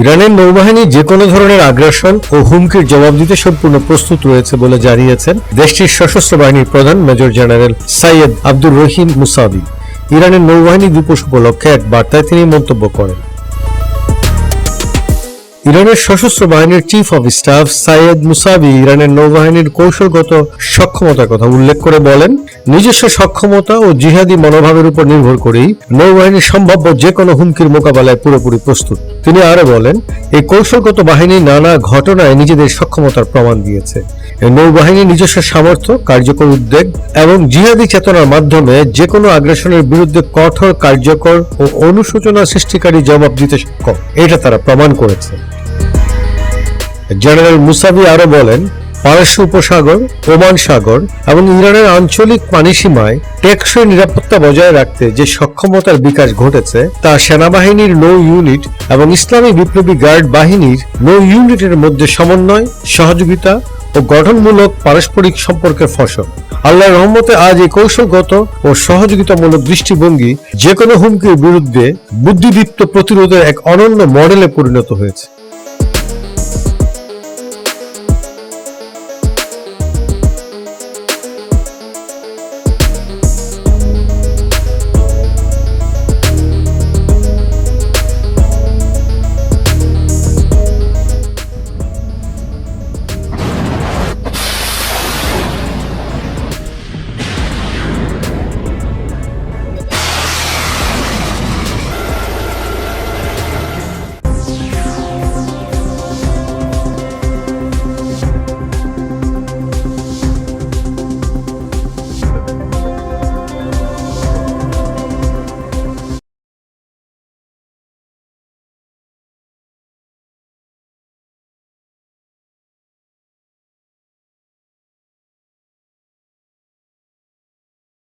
ইরানের নৌবাহিনী যে কোনো ধরনের আগ্রাসন ও হুমকির জবাব দিতে সম্পূর্ণ প্রস্তুত রয়েছে বলে জানিয়েছেন দেশটির সশস্ত্র বাহিনীর প্রধান major general Sayyed Abdur Rahim Mousavi. ইরানের নৌবাহিনী দিবস উপলক্ষে এক বার্তায় তিনি মন্তব্য করেন। ইরানের সশস্ত্র বাহিনীর chief of staff Sayyed Mousavi ইরানের নৌবাহিনীর কৌশলগত সক্ষমতার কথা উল্লেখ করে বলেন, নিজস্ব সক্ষমতা ও জিহাদি মনোভাবের উপর নির্ভর করেই নৌবাহিনী সম্ভাব্য যে কোনো হুমকির মোকাবেলায় পুরোপুরি প্রস্তুত। তিনি আরও বলেন, এই কৌশলগত বাহিনী নানা ঘটনায় নিজেদের সক্ষমতার প্রমাণ দিয়েছে। এই নৌবাহিনীর নিজস্ব সামর্থ্য, কার্যকর উদ্বেগ এবং জিহাদি চেতনার মাধ্যমে যে কোনো আগ্রাসনের বিরুদ্ধে কঠোর, কার্যকর ও অনুশোচনা সৃষ্টিকারী জবাব দিতে সক্ষম। এটা তারা প্রমাণ করেছে। জেনারেল মুসাবি আরও বলেন, পারস্য উপসাগর, ওমান সাগর এবং ইরানের আঞ্চলিক পানিসীমায় টেকসই নিরাপত্তা বজায় রাখতে যে সক্ষমতার বিকাশ ঘটেছে, তা সেনাবাহিনীর নৌ ইউনিট এবং ইসলামী বিপ্লবী গার্ড বাহিনীর নৌ ইউনিটের মধ্যে সমন্বয়, সহযোগিতা ও গঠনমূলক পারস্পরিক সম্পর্কের ফসল। আল্লাহর রহমতে আজ এই কৌশলগত ও সহযোগিতামূলক দৃষ্টিভঙ্গি যে কোনো হুমকির বিরুদ্ধে বুদ্ধিদীপ্ত প্রতিরোধের এক অনন্য মডেলে পরিণত হয়েছে।